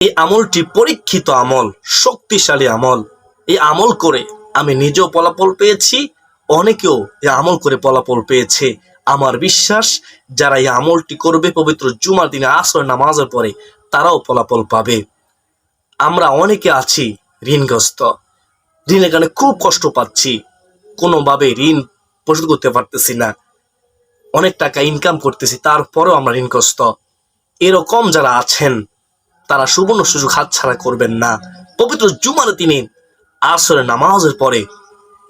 এই আমলটি পরীক্ষিত আমল, শক্তিশালী আমল। এই আমল করে আমি নিজেও ফলাফল পেয়েছি, অনেকেও এই আমল করে ফলাফল পেয়েছে। আমার বিশ্বাস, যারা এই আমলটি করবে পবিত্র জুমার দিনে আসর নামাজের পরে, তারাও ফলাফল পাবে। আমরা অনেকে আছি ঋণগ্রস্ত। ঋণের কারণে খুব কষ্ট পাচ্ছি। কোনোভাবে ঋণ পরিশোধ করতে পারতেছি না। অনেক টাকা ইনকাম করতেছি, তারপরেও আমরা ঋণগ্রস্ত। এরকম যারা আছেন তারা সুবর্ণ সুযোগ হাতছাড়া করবেন না। পবিত্র জুমার তিনি আসরে নামাজের পরে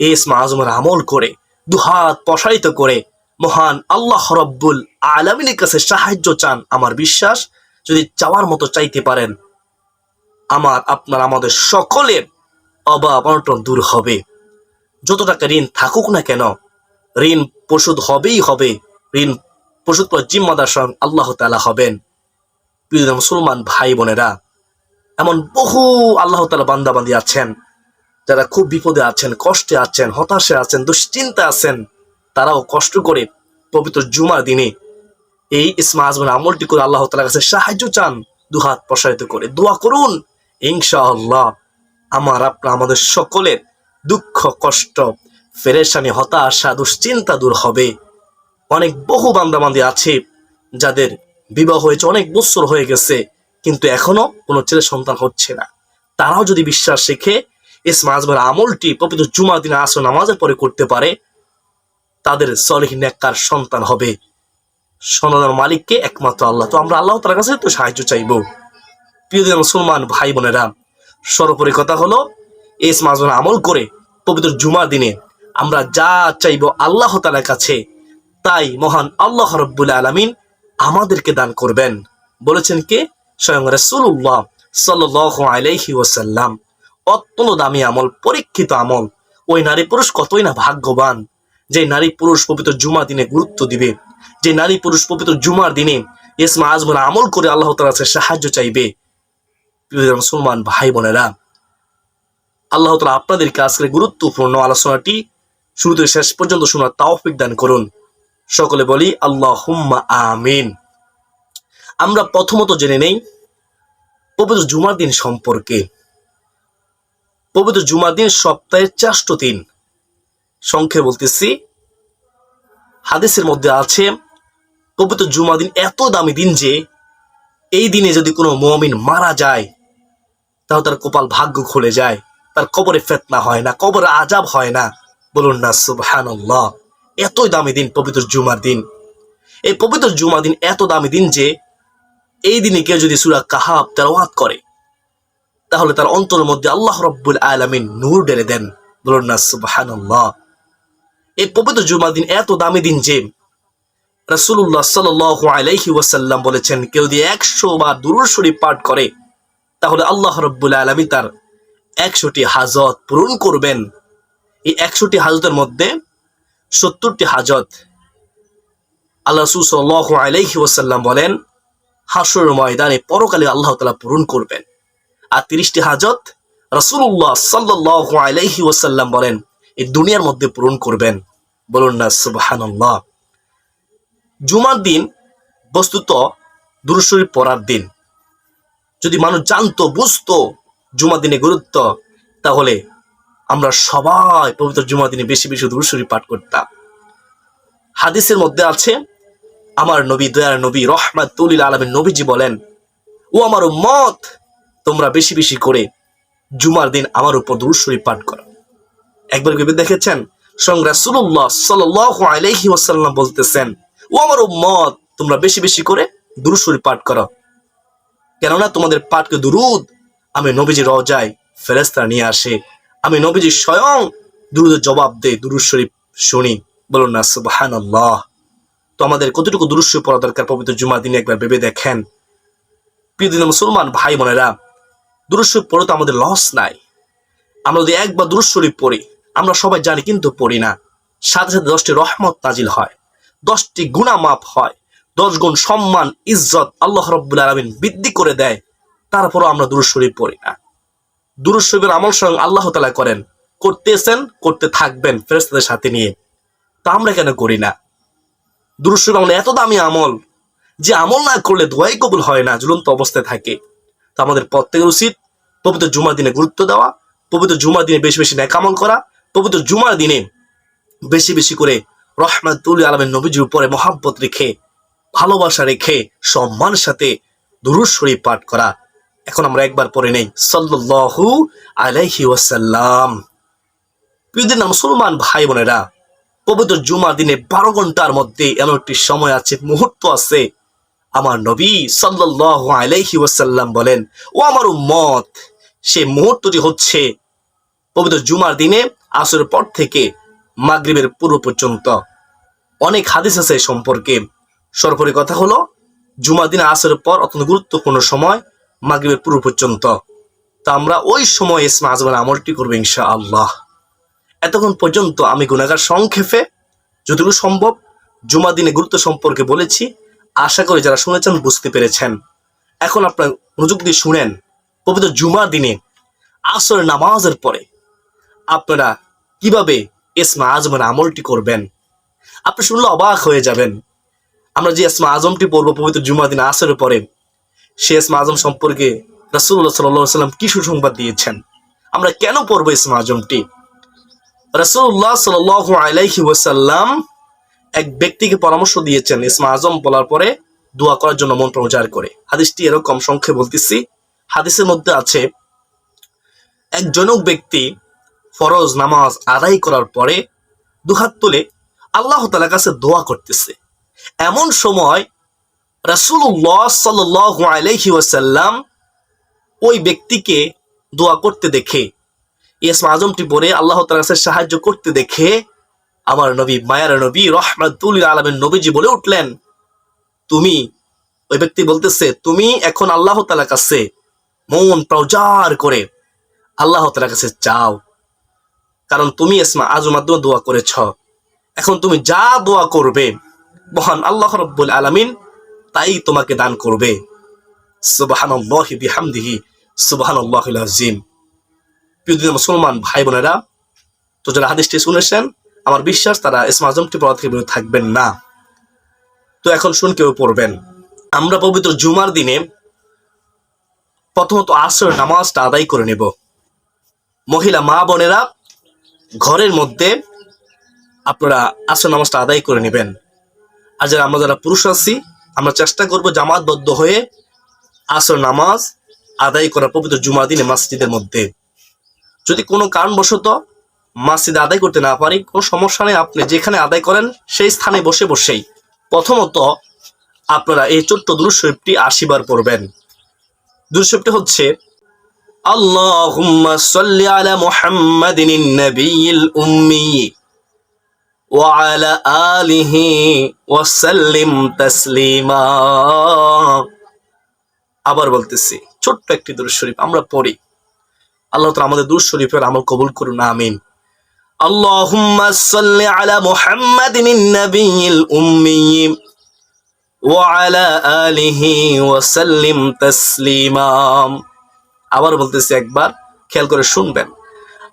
এসমা আজমের আমল করে, দুহাত প্রসারিত করে, মহান আল্লাহ রব্বুল আলমিনের কাছে সাহায্য চান আমার বিশ্বাস, যদি চাওয়ার মতো চাইতে পারেন, আমার, আপনার, আমাদের সকলের অভাব অনটন দূর হবে। যত টাকা ঋণ থাকুক না কেন, ঋণ পরিশোধ হবেই হবে, ঋণ করার জিম্মাদার স্বয়ং আল্লাহ তালা হবেন। প্রিয় মুসলমান ভাই বোনেরা, এমন বহু আল্লাহ তালা বান্দাবান্দি আছেন, যারা খুব বিপদে আছেন, কষ্টে আছেন, হতাশে আছেন দুশ্চিন্তা আছেন, তারাও কষ্ট করে পবিত্র জুমার দিনে এই ইসমা আজমের আমলটি করে আল্লাহ তালার কাছে সাহায্য চান, দুহাত প্রসারিত করে। দোয়া করুন, ইনশাআল্লাহ আমার আপনার আমাদের সকলের দুঃখ, কষ্ট, ফেরেশানি, হতাশা, দুশ্চিন্তা দূর হবে। অনেক বহু বান্দাবান্দি আছে যাদের বিবাহ হয়েছে, অনেক বছর হয়ে গেছে, কিন্তু এখনও কোনো ছেলে সন্তান হচ্ছে না। তারাও যদি বিশ্বাস শেখে ইসমা আজমের আমলটি পবিত্র জুমার দিনে আসর নামাজের পরে করতে পারে, তাদের সলিহ নেককার সন্তান হবে। সন্তানের মালিককে একমাত্র আল্লাহ। তো আমরা আল্লাহ তার কাছে তো সাহায্য চাইব। প্রিয় মুসলমান ভাই বোনেরা, সর্বোপরি কথা হলো ইসমা আজমের আমল করে পবিত্র জুমার দিনে আমরা যা চাইব আল্লাহ তালার কাছে, তাই মহান আল্লাহ রব্বুল আলমিন আমাদেরকে দান করবেন। বলেছেন কে? স্বয়ং রসুল্লাহ সাল্লাহ ওসাল্লাম অত্যন্ত দামি আমল, পরীক্ষিত আমল। ওই নারী পুরুষ কতই না ভাগ্যবান। যে নারী পুরুষ পবিত্র জুমা দিনে গুরুত্ব দিবে। যে নারী পুরুষ পবিত্র জুমার দিনে ইসমা আজমুল আমল করে আল্লাহ তালা সাহায্য চাইবে। মুসলমান ভাই বোনেরা, আল্লাহ তালা আপনাদেরকে আজকের গুরুত্বপূর্ণ আলোচনাটি শুরু থেকে শেষ পর্যন্ত শোনার তাওফিক দান করুন। সকলে বলি আল্লাহ আমিন। আমরা প্রথমত জেনে নেই পবিত্র জুমার দিন সম্পর্কে। পবিত্র জুমার দিন সপ্তাহের চারটো দিন। সংখ্যে বলতেছি, হাদিসের মধ্যে আছে, পবিত্র জুমার দিন এত দামি দিন যে, এই দিনে যদি কোনো মমিন মারা যায়, তাহলে তার কপাল ভাগ্য খুলে যায়, তার কবরে ফেতনা হয় না, কবরে আজাব হয় না। বলুন না, সুবহানাল্লাহ। এতই দামি দিন পবিত্র জুমার দিন। এই পবিত্র জুমার দিন এত দামি দিন যে এই দিনে কেউ যদি সুরা কাহাব তেলাওয়াত করে, তাহলে তার অন্তরের মধ্যে আল্লাহ রব্বুল আলমিন নূর ঢেলে দেন। বলুন না এই পবিত্র জুমার দিন এত দামি দিন যে রাসূলুল্লাহ সাল্লাল্লাহু আলাইহি ওয়াসাল্লাম বলেছেন, কেউ যদি একশো বা দুরুর শরীফ পাঠ করে, তাহলে আল্লাহ রব্বুল আলমী তার একশোটি হাজত পূরণ করবেন। এই একশোটি হাজতের মধ্যে সত্তরটি হাজত। আল্লাহ রসুল সাল্লাহ আলাইহি ওয়াসাল্লাম বলেন হাসুর ময়দানে পরকালে আল্লাহ তালা পূরণ করবেন। আর তিরিশটি হাজত রসুল্লাহ সাল্লাহ আলাইহি ওয়াসাল্লাম বলেন, এই দুনিয়ার মধ্যে পূরণ করবেন। বলুন না সুবাহান্লাহ জুমার দিন বস্তুত দুরুশরী পড়ার দিন। যদি মানুষ জানতো, বুঝতো জুমার দিনে গুরুত্ব, তাহলে আমরা সবাই পবিত্র জুমার দিনে বেশি বেশি দুরুশরী পাঠ করতাম। হাদিসের মধ্যে আছে, আমার নবী, দয়ার নবী রহমাতুল আলমের নবীজি বলেন, ও আমার মত তোমরা বেশি বেশি করে জুমার দিন আমার উপর দুরুশরী পাঠ করো। একবার ভেবে দেখেছেন? সঙ্গ রাসূলুল্লাহ সাল্লাল্লাহু আলাইহি ওয়াসাল্লাম বলতেছেন, ও আমার মত তোমরা বেশি বেশি করে দুরুশরী পাঠ করো। কেননা তোমাদের পাঠকে দুরুদ আমি নবীজি রজায় ফেরেস্তা নিয়ে আসে আমি নবীজি স্বয়ং দুরুদের জবাব দেই, দুরুদ শরীফ শুনি। বলুন না, সুবহানাল্লাহ। তো আমাদের কতটুকু শরীফ পড়া দরকার পবিত্র জুমার দিনে একবার ভেবে দেখেন। প্রিয় দিন মুসলমান ভাই বোনেরা শরীফ পড়ে তো আমাদের লস নাই। আমরা যদি একবার দুরুদ শরীফ পড়ি, আমরা সবাই জানি কিন্তু পড়ি না। সাথে সাথে দশটি রহমত নাজিল হয়, দশটি গুণা মাপ হয়, দশ গুণ সম্মান, ইজ্জত আল্লাহ রব্বুল আলমিন বৃদ্ধি করে দেয়, তারপরও আমরা দুরুদ শরীফ পড়ি না। শরীফের আমল স্বয়ং আল্লাহ তালা করেন। করতেছেন, করতে থাকবেন ফেরেস্তাদের সাথে নিয়ে। তা আমরা কেন করি না? শরীফ আমল এত দামি আমল যে আমল না করলে দোয়াই কবুল হয় না, ঝুলন্ত অবস্থায় থাকে। তা আমাদের প্রত্যেকের উচিত পবিত্র জুমার দিনে গুরুত্ব দেওয়া, পবিত্র জুমার দিনে বেশি বেশি ন্যাকামল করা, পবিত্র জুমার দিনে বেশি বেশি করে রহমাতুল আলমের নবীজির উপরে মহাব্বত রেখে, ভালোবাসা রেখে, সম্মানের সাথে দুরুদ শরীফ পাঠ করা। এখন আমরা একবার পরে নেই। সাল্লাল্লাহু আলাইহি ওয়াসাল্লাম। প্রিয়দিন মুসলমান ভাই বোনেরা, পবিত্র জুমার দিনে বারো ঘণ্টার মধ্যে এমন একটি সময় আছে, মুহূর্ত আছে। আমার নবী সাল্লাল্লাহু আলাইহি ওয়াসাল্লাম বলেন, ও আমার মত সে মুহূর্তটি হচ্ছে পবিত্র জুমার দিনে আসরের পর থেকে মাগরিবের পূর্ব পর্যন্ত। অনেক হাদিস আছে সম্পর্কে। সর্বোপরি কথা হলো, জুমার দিনে আসরের পর অত্যন্ত গুরুত্বপূর্ণ সময় মাগরিবের পূর্ব পর্যন্ত। তা আমরা ওই সময় ইসমা আজমের আমলটি করব ইনশা আল্লাহ এতক্ষণ পর্যন্ত আমি গুণাগার সংক্ষেপে যতটুকু সম্ভব জুমা দিনে গুরুত্ব সম্পর্কে বলেছি। আশা করি যারা শুনেছেন বুঝতে পেরেছেন। এখন আপনার মনোযোগ দিয়ে শুনেন, পবিত্র জুমা দিনে আসরের নামাজের পরে আপনারা কীভাবে ইসমা আজমের আমলটি করবেন? আপনি শুনলে অবাক হয়ে যাবেন। আমরা যে ইসমা আজমটি পড়ব পবিত্র জুমা দিন আসরের পরে ইসমা আজম সম্পর্কে রাসুল্লাহ সাল্লাহ সাল্লাম কি সুসংবাদ দিয়েছেন? আমরা কেন পড়ব ইসমা আজমটি রাসুল্লাহ সাল আলাইহি ওয়াসাল্লাম এক ব্যক্তিকে পরামর্শ দিয়েছেন ইসমা আজম বলার পরে দোয়া করার জন্য মন প্রচার করে। হাদিসটি এরকম সংখ্যে বলতেছি। হাদিসের মধ্যে আছে, এক জনক ব্যক্তি ফরজ নামাজ আদায় করার পরে দুহাত তুলে আল্লাহ তালার কাছে দোয়া করতেছে। এমন সময় রাসুল্লাহ সাল আলাইহি ওয়াসাল্লাম ওই ব্যক্তিকে দোয়া করতে দেখে ইসমা আজমটি পরে আল্লাহ কাছে সাহায্য করতে দেখে আমার নবী, মায়ার নবী, রহমাতুল আলমের নবীজি বলে উঠলেন, তুমি ওই ব্যক্তি বলতেছে, তুমি এখন আল্লাহ তালার কাছে মন প্রজার করে আল্লাহ তালার কাছে চাও, কারণ তুমি ইসমা আজম মাধ্যমে দোয়া করেছ, এখন তুমি যা দোয়া করবে, মহান আল্লাহ রব্বুল আলমিন তাই তোমাকে দান করবে। সুবাহান বিহামদিহি সুবাহান আজিম প্রিয় মুসলমান ভাই বোনেরা, তো যারা হাদিসটি শুনেছেন, আমার বিশ্বাস তারা ইসমা আজমটি পড়া থেকে থাকবেন না। তো এখন শুন কেউ পড়বেন। আমরা পবিত্র জুমার দিনে প্রথমত আসর নামাজটা আদায় করে নেব। মহিলা মা বোনেরা, ঘরের মধ্যে আপনারা আসর নামাজটা আদায় করে নেবেন। আর যারা আমরা যারা পুরুষ আছি আমরা চেষ্টা করব জামাতবদ্ধ হয়ে আসর নামাজ আদায় করা পবিত্র জুমার দিনে মসজিদের মধ্যে। যদি কোনো কারণবশত মাসজিদ আদায় করতে না পারি, কোনো সমস্যা নেই, আপনি যেখানে আদায় করেন সেই স্থানে বসে বসেই। প্রথমত আপনারা এই ছোট্ট দুরুশরীফটি আশিবার পড়বেন। দুরুশরীফটি হচ্ছে, আল্লাহুম্মা সাল্লি আলা মুহাম্মাদিন নবিয়িল উম্মি। وعلى آله وسلم تسليما আবার বলতেছি ছোট্ট একটি দুরুদ শরীফ আমরা পড়ি আল্লাহ তাআলা আমাদের দুরুদ শরীফের আমল কবুল করুন আমিন اللهم صل على محمد النبي الأمي وعلى آله وسلم تسليما আবার বলতেছি একবার খেয়াল করে শুনবেন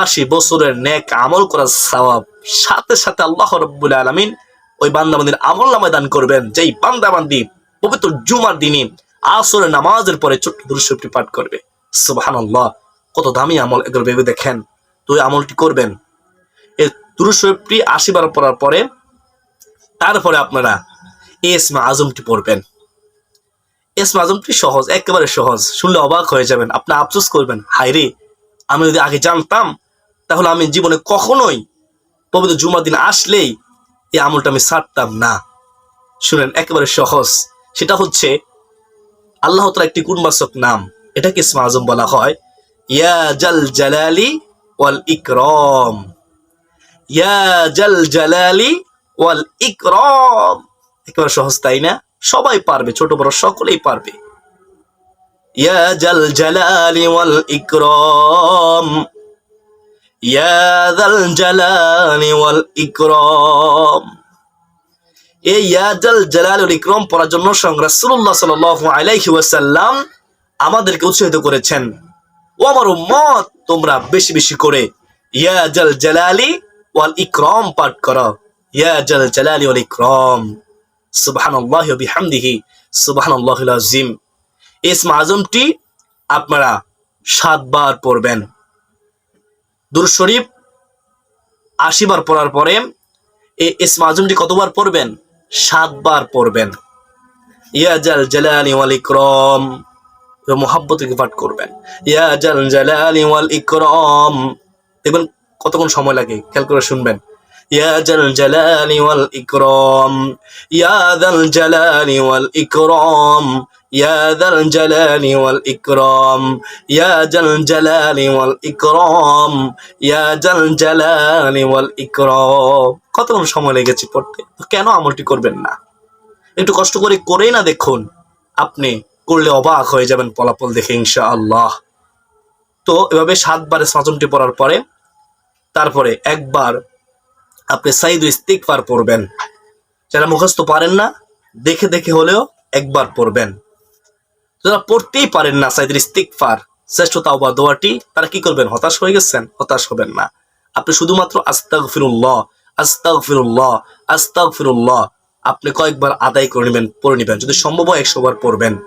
আশি বছরের নেক আমল করার সওয়াব সাথে সাথে আল্লাহ রব্বুল আলামিন ওই বান্দাবান্দির আমল নামায় দান করবেন, যেই বান্দাবান্দি পবিত্র জুমার দিনে আসরের নামাজের পরে ছোট্ট দুরুশরীফটি পাঠ করবে। সুবহানাল্লাহ, কত দামি আমল এগুলো ভেবে দেখেন। তো ওই আমলটি করবেন। এই দুরুশরীফটি আশি বার পড়ার পরে তারপরে আপনারা এসমা আজমটি পড়বেন। এসমা আজমটি সহজ, একেবারে সহজ। শুনলে অবাক হয়ে যাবেন। আপনি আফসোস করবেন হাইরে আমি যদি আগে জানতাম, তাহলে আমি জীবনে কখনোই পবিত্র জুমার দিন আসলেই এই আমলটা আমি ছাড়তাম না। শুনেন, একেবারে সহজ। সেটা হচ্ছে, আল্লাহ তালা একটি কুনবাসক নাম। এটাকে ইসমা আজম বলা হয়, ইয়া জাল জালালি ওয়াল ইকরম। ইয়া জাল জালালি ওয়াল ইকরম। একেবারে সহজ, তাই না? সবাই পারবে, ছোট বড় সকলেই পারবে। ইয়া জাল জালালি ওয়াল ইকরম। ইয়া যাল জালালি ওয়াল ইকরাম। এই ইয়াজাল জালালুল ইকরাম পড়ার জন্য স্বয়ং রাসূলুল্লাহ সাল্লাল্লাহু আলাইহি ওয়াসাল্লাম আমাদেরকে উৎসাহিত করেছেন। ও আমার উম্মত, তোমরা বেশি বেশি করে ইয়াজাল জালালি ওয়াল ইকরাম পাঠ করো। ইয়াজাল জালালি ওয়াল ইকরাম। সুবহানাল্লাহি ওয়া বিহামদিহি। সুবহানাল্লাহিল আযীম। ইসম আজমটি আপনারা সাতবার পড়বেন। দুরূদ শরীফ আশি বার পড়ার পরে এই ইসম আজমটি কতবার পড়বেন? সাতবার পড়বেন। ইয়া জাল জালালি ওয়াল ইকরাম। মোহাব্বত পাঠ করবেন। ইয়া জাল জালালি ওয়াল ইকরাম। দেখবেন কতক্ষণ সময় লাগে, খেয়াল করে শুনবেন। জাল জালালি ওয়াল ইকরাম। ইয়া দাল জালালি ওয়াল ইকরাম ইয়া জাল জালালি ওয়াল ইকরাম ইয়া জাল জালালি ওয়াল ইকরাম কতক্ষণ সময় লেগেছে পড়তে? কেন আমলটি করবেন না? একটু কষ্ট করে করেই না দেখুন। আপনি করলে অবাক হয়ে যাবেন ফলাফল দেখে ইনশা আল্লাহ তো এভাবে সাতবার সাজনটি পড়ার পরে, তারপরে একবার আপনি সাইদ ইস্তিকবার পড়বেন। যারা মুখস্থ পারেন না, দেখে দেখে হলেও একবার পড়বেন। যারা পড়তেই পারেন না সাইদ ইস্তিকফার শ্রেষ্ঠ তাওবা দোয়াটি, তারা কি করবেন? হতাশ হয়ে গেছেন? হতাশ হবেন না। আপনি শুধুমাত্র আস্তাগ ফিরুল্লাহ আস্তাগ ফিরুল্লাহ আস্তাগ ফিরুল্লাহ আপনি কয়েকবার আদায় করে নেবেন, পড়ে নেবেন। যদি সম্ভব হয় একশো বার পড়বেন।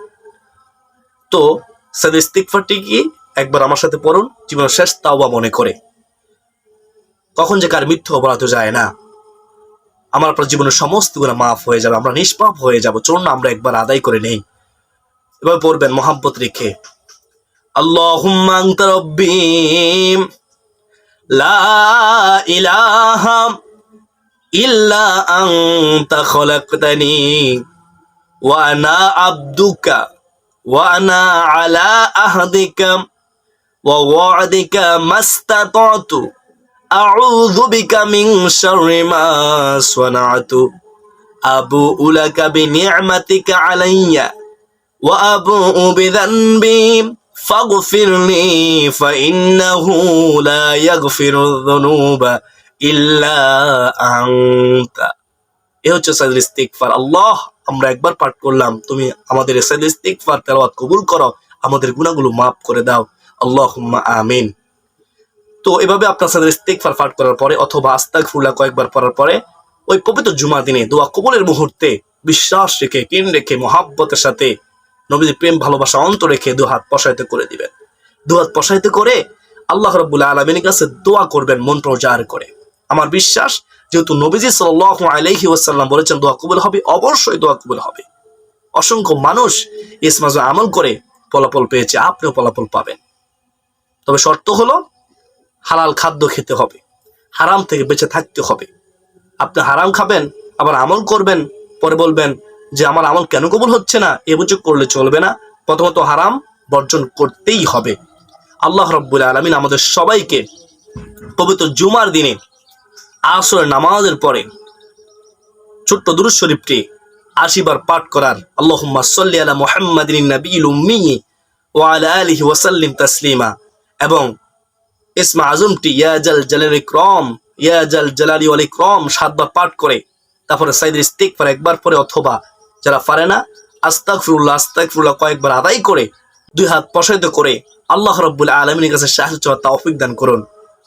তো সাইদ ইস্তিকফারটি কি? একবার আমার সাথে পড়ুন, জীবনের শেষ তাওবা মনে করে। কখন যে কার মিথ্যা অপরাধ যায় না। আমার আপনার জীবনের সমস্ত গুণা মাফ হয়ে যাবে, আমরা নিষ্পাপ হয়ে যাব। চলুন আমরা একবার আদায় করে নেই। এবার পড়বেন মোহাম্মত রেখে। আল্লাহুম্মা আনতা ইল্লা আনতা খলাকতানি ওয়া আনা আবদুকা ওয়া আনা আলা আহদিকা ওয়া ওয়াদিকা মাস্তাতাতু। আউযু বিকা মিন শাররি মা সানাতু আবু উলাকা বিনি'মাতিকা আলাইয়া। وأبوء بذنبي فاغفر لي فإنه لا يغفر الذنوب إلا أنت এ হচ্ছে সাইদুল ইস্তিকফার আল্লাহ আমরা একবার পাঠ করলাম তুমি আমাদের সাইদুল ইস্তিকফার তেলাওয়াত কবুল করো আমাদের গুনাহগুলো মাফ করে দাও আল্লাহুম্মা আমিন তো এভাবে আপনার সাথে ইস্তেকফার পাঠ করার পরে অথবা আস্তাক ফুলা কয়েকবার পড়ার পরে ওই পবিত্র জুমা দিনে দোয়া কবলের মুহূর্তে বিশ্বাস রেখে কিন রেখে মহাব্বতের সাথে নবীদের প্রেম, ভালোবাসা অন্ত রেখে দু হাত প্রসারিত করে দিবেন। দু হাত প্রসারিত করে আল্লাহ রব্বুল্লাহ আলমিনের কাছে দোয়া করবেন, মন প্রচার করে। আমার বিশ্বাস, যেহেতু নবীজি সাল আলাইহি ওয়াসাল্লাম বলেছেন, দোয়া কবুল হবে, অবশ্যই দোয়া কবুল হবে। অসংখ্য মানুষ ইসমাজ আমল করে ফলাফল পেয়েছে, আপনিও ফলাফল পাবেন। তবে শর্ত হলো, হালাল খাদ্য খেতে হবে, হারাম থেকে বেঁচে থাকতে হবে। আপনি হারাম খাবেন, আবার আমল করবেন, পরে বলবেন যে আমার আমল কেন কবুল হচ্ছে না? এ বুঝে করলে চলবে না। প্রথমত হারাম বর্জন করতেই হবে। আল্লাহ রব্বুল আলমিন আমাদের সবাইকে পবিত্র জুমার দিনে আসরের নামাজের পরে ছোট্ট দুরুদ শরীফটি আশিবার পাঠ করার আল্লাহুম্মা সাল্লি আলা মুহাম্মাদিন নাবিয়্যিল উম্মি ওয়া আলা আলিহি ওয়া সাল্লিম তাসলিমা এবং ইসমা আজমটি ইয়া জাল জালাল ইকরাম, ইয়া জাল জালালি ওয়াল ইকরাম সাতবার পাঠ করে, তারপরে সাইদের ইস্তিকফার একবার পরে অথবা যারা পারে না, আস্তাগফিরুল্লাহ আস্তাগফিরুল্লাহ কয়েকবার আদায় করে, দুই হাত প্রসারিত করে আল্লাহ রব্বুল আলমিনের কাছে সাহায্য তৌফিক দান করুন।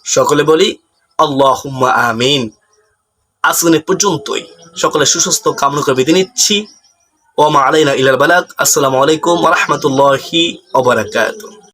সকলে বলি আল্লাহ আমিন। আজকে পর্যন্তই। সকলে সুস্বাস্থ্য কামনা করে বিধি নিচ্ছি। ওমা আলাইনা ইলাল বালাক আসসালামু আলাইকুম রহমতুল্লাহি রাহমাতুল্লাহি ওয়া বারাকাতুহু।